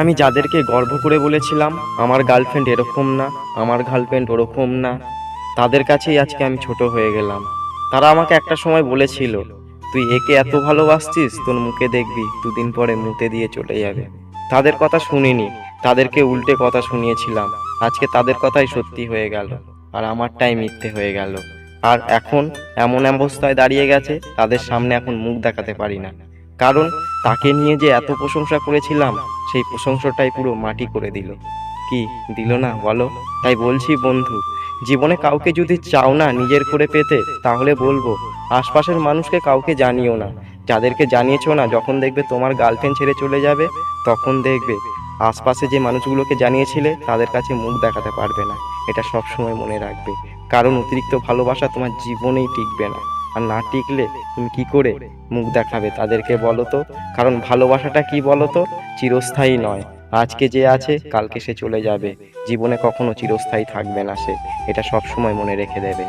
আমি যাদেরকে গর্ব করে বলেছিলাম, আমার গার্লফ্রেন্ড এরকম না, আমার গার্লফ্রেন্ড ওরকম না। তাদের কাছেই আজকে আমি ছোট হয়ে গেলাম। তারা আমাকে একটা সময় বলেছিল, তুই একে এত ভালোবাসছিস, তোর মুখে দেখবি, দুদিন পরে মুতে দিয়ে চলে যাবে। তাদের কথা শুনিনি, তাদেরকে উল্টে কথা শুনিয়েছিলাম, আজকে তাদের কথাই সত্যি হয়ে গেল, আর আমারটাই মিথ্যে হয়ে গেল। আর এখন এমন অবস্থায় দাঁড়িয়ে গেছে, তাদের সামনে এখন মুখ দেখাতে পারি না। কারণ তাকে নিয়ে যে এত প্রশংসা করেছিলাম, সেই প্রশংসাটাই পুরো মাটি করে দিল। কি দিল না, বলো? তাই বলছি বন্ধু, জীবনে কাউকে যদি চাও না নিজের করে পেতে, তাহলে বলব, আশপাশের মানুষকে কাউকে জানিও না। যাদেরকে জানিয়েছো না, যখন দেখবে তোমার গার্লফ্রেন্ড ছেড়ে চলে যাবে, তখন দেখবে, আশপাশে যে মানুষগুলোকে জানিয়েছিলে, তাদের কাছে মুখ দেখাতে পারবে না। এটা সব সময় মনে রাখবে। কারণ অতিরিক্ত ভালোবাসা তোমার জীবনেই টিকবে না। আর না টিকলে তুমি কি করে মুখ দেখাবে তাদেরকে বলো তো? কারণ ভালোবাসাটা কি বলো তো? চিরস্থায়ী নয়। আজকে যে আছে, কালকে সে চলে যাবে। জীবনে কখনো চিরস্থায়ী থাকবে না সে। এটা সবসময় মনে রেখে দেবে।